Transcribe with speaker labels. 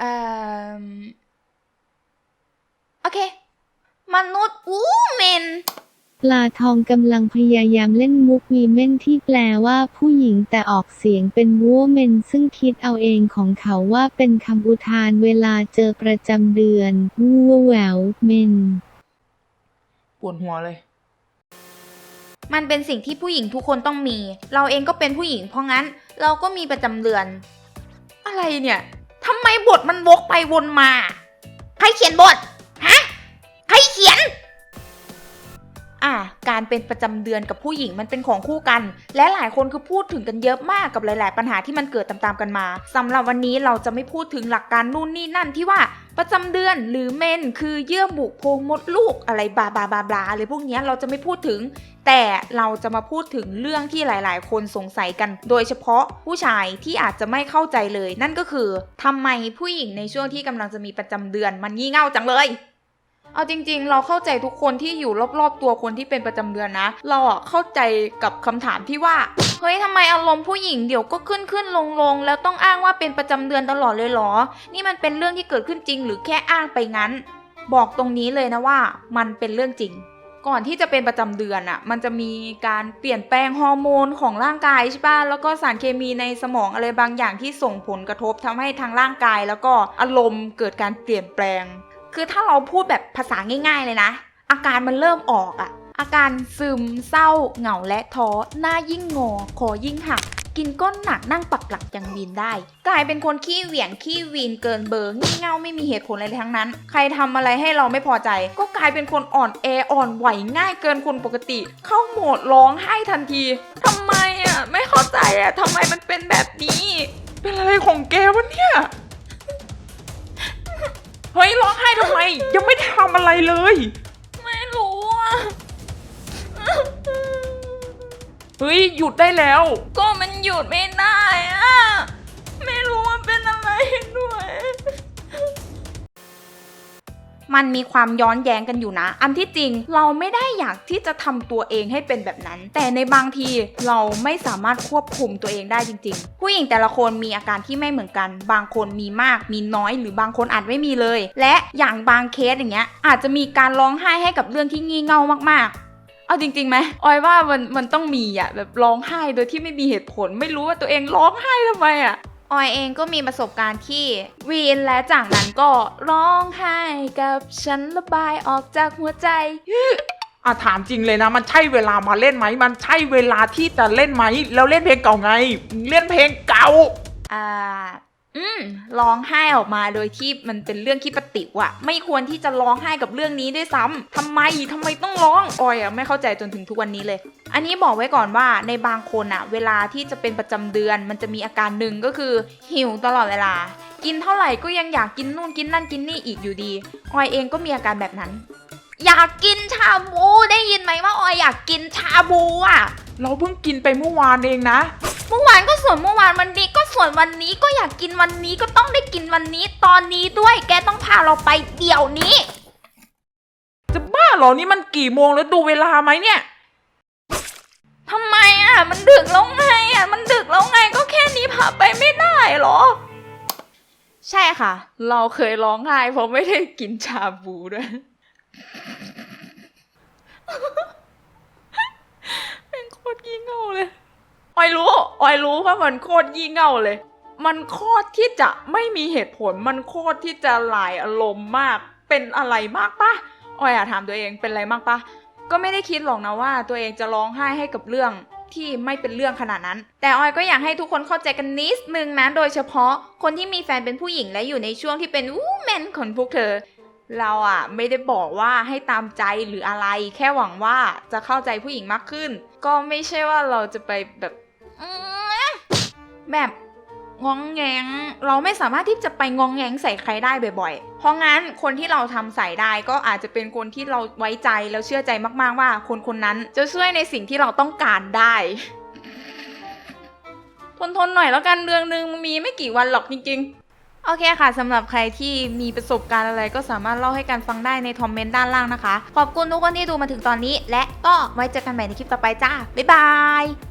Speaker 1: เอ่อโอเค มนุษย์อู้เมน
Speaker 2: ปลาทองกำลังพยายามเล่นมุกวีเมนที่แปลว่าผู้หญิงแต่ออกเสียงเป็นวัวเมนซึ่งคิดเอาเองของเขาว่าเป็นคำอุทานเวลาเจอประจำเดือนวัวแหววเมน
Speaker 3: ปวดหัวเลย
Speaker 1: มันเป็นสิ่งที่ผู้หญิงทุกคนต้องมี เราเองก็เป็นผู้หญิงเพราะงั้น เราก็มีประจำเดือน อะไรเนี่ย ทำไมบทมันวกไปวนมา ใครเขียนบท ฮะ ใครเขียน อะ การเป็นประจำเดือนกับผู้หญิงมันเป็นของคู่กัน และหลายคนคือพูดถึงกันเยอะมากกับหลาย ๆ ปัญหาที่มันเกิดตามๆกันมาสำหรับวันนี้เราจะไม่พูดถึงหลักการนู่นนี่นั่นที่ว่า ประจำเดือนหรือเมนคือเยื่อบุโพรงมดลูกอะไรบลาบลาบาบาอะไรพวกนี้เราจะไม่พูดถึง แต่เราจะมาพูดถึงเรื่องที่หลาย ๆ คนสงสัยกัน โดยเฉพาะผู้ชายที่อาจจะไม่เข้าใจเลย นั่นก็คือทำไมผู้หญิงในช่วงที่กำลังจะมีประจำเดือนมันงี่เง่าจังเลย เอาจริงๆ เราเข้าใจทุกคนที่อยู่รอบๆ ตัวคนที่เป็นประจำเดือนนะ เราอะเข้าใจกับคำถามที่ว่า เฮ้ยทำไมอารมณ์ผู้หญิงเดี๋ยวก็ขึ้นขึ้นลงลงแล้วต้องอ้างว่าเป็นประจำเดือนตลอดเลยเหรอ นี่มันเป็นเรื่องที่เกิดขึ้นจริง หรือแค่อ้างไปงั้น บอกตรงนี้เลยนะว่า มันเป็นเรื่องจริง ก่อนที่จะเป็นประจำเดือนอะมันจะมีการเปลี่ยนแปลงฮอร์โมนของร่างกายใช่ป่ะ แล้วก็สารเคมีในสมองอะไรบางอย่างที่ส่งผลกระทบทำให้ทางร่างกาย แล้วก็อารมณ์เกิดการเปลี่ยนแปลง คือถ้าเราพูดแบบภาษาง่ายๆเลยนะ อาการมันเริ่มออกอะอาการซึมเศร้า เหงาและท้อหน้ายิ่งงอคอยิ่งหัก กินก้นหนักนั่งปักหลักยังวีนได้ กลายเป็นคนขี้เหวี่ยงขี้วีนเกินเบอร์งี่เง่าไม่มีเหตุผลอะไรทั้งนั้น ใครทำอะไรให้เราไม่พอใจ ก็กลายเป็นคนอ่อนแออ่อนไหวง่ายเกินคนปกติ เข้าโหมดร้องไห้ทันทีทำไมอะไม่เข้าใจอะทำไมมันเป็นแบบนี้
Speaker 3: เป็นอะไรของแกวะเนี่ย เฮ้ยร้องไห้ทำไม ยังไม่ได้ทำอะไรเลย
Speaker 1: ไม่รู้อะ
Speaker 3: เฮ้ยหยุดได้แล้ว
Speaker 1: ก็มันหยุดไม่ได้อะไม่รู้ว่าเป็นอะไรด้ว มันมีความย้อนแย้งกันอยู่นะ อันที่จริงเราไม่ได้อยากที่จะทำตัวเองให้เป็นแบบนั้น แต่ในบางทีเราไม่สามารถควบคุมตัวเองได้จริง ๆ ผู้หญิงแต่ละคนมีอาการที่ไม่เหมือนกัน บางคนมีมาก มีน้อย หรือบางคนอาจไม่มีเลย และอย่างบางเคสอย่างเงี้ย อาจจะมีการร้องไห้ให้กับเรื่องที่งี่เง่ามากๆเอาจริงๆไหมออยว่ามันมันต้องมีอะแบบร้องไห้โดยที่ไม่มีเหตุผล ไม่รู้ว่าตัวเองร้องไห้ทำไมอะ ออยเองก็มีประสบการณ์ที่วีนและจากนั้นก็ร้องไห้กับฉันระบายออกจากหัวใจ
Speaker 3: อะถามจริงเลยนะ มันใช่เวลามาเล่นไหม มันใช่เวลาที่จะเล่นไหม แล้วเล่นเพลงเก่าไง เล่นเพลงเก่า
Speaker 1: อ่า อืมร้องไห้ออกมาโดยที่มันเป็นเรื่องที่ปฏิวะไม่ควรที่จะร้องไห้กับเรื่องนี้ด้วยซ้ำทำไมทำไมต้องร้องออยอะไม่เข้าใจจนถึงทุกวันนี้เลย อันนี้บอกไว้ก่อนว่าในบางคนอะเวลาที่จะเป็นประจำเดือน มันจะมีอาการหนึ่งก็คือหิวตลอดเวลา กินเท่าไหร่ก็ยังอยากกินนู่นกินนั่นกินนี่อีกอยู่ดีออยเองก็มีอาการแบบนั้น อยากกินชาบูได้ยินไหมว่าออยอยากกินชาบูอะ
Speaker 3: เราเพิ่งกินไปเมื่อวานเองนะ
Speaker 1: เมื่อวานก็ส่วนเมื่อวานวันนี้ก็ส่ วนวันนี้ก็อยากกินวันนี้ก็ต้องได้กินวันนี้ ตอนนี้ด้วยแกต้องพาเราไปเดี๋ยวนี้
Speaker 3: จะบ้าเหรอนี่มันกี่โมงแล้วดูเวลาไหมเนี่ย
Speaker 1: ทำไมอะ มันดึกแล้วไงอะ มันดึกแล้วไงก็แค่นี้พาไปไม่ได้เหรอ ใช่ค่ะ เราเคยร้องไห้เพราะไม่ได้กินชาบูด้วย เป็นโคตรยี่เง่าเลย ออยรู้ออยรู้ว่ามันโคตรยี่เง่าเลย มันโคตรที่จะไม่มีเหตุผล มันโคตรที่จะหลายอารมณ์มาก เป็นอะไรมากปะออยอะถามตัวเองเป็นอะไรมากปะก็ไม่ได้คิดหรอกนะว่า ตัวเองจะร้องไห้ให้กับเรื่องที่ไม่เป็นเรื่องขนาดนั้น แต่ออยก็อยากให้ทุกคนเข้าใจกันนิดนึงนะ โดยเฉพาะคนที่มีแฟนเป็นผู้หญิงและอยู่ในช่วงที่เป็นอู้แมนของพวกเธอ เราอะไม่ได้บอกว่าให้ตามใจหรืออะไร แค่หวังว่าจะเข้าใจผู้หญิงมากขึ้น ก็ไม่ใช่ว่าเราจะไปแบบ อื้อแบบงองแงงเราไม่สามารถที่จะไปงองแงงใส่ใครได้บ่อยๆ เพราะงั้นคนที่เราทำใส่ได้ก็อาจจะเป็นคนที่เราไว้ใจแล้วเชื่อใจมากๆว่า คนคนนั้นจะช่วยในสิ่งที่เราต้องการได้ ทนทนหน่อยแล้วกันเดือนหนึ่งมีไม่กี่วันหรอกจริงๆ โอเคค่ะสำหรับใครที่มีประสบการณ์อะไรก็สามารถเล่าให้กันฟังได้ในคอมเมนต์ด้านล่างนะคะ ขอบคุณทุกคนที่ดูมาถึงตอนนี้ และก็ไว้เจอกันใหม่ในคลิปต่อไปจ้าบ๊ายบาย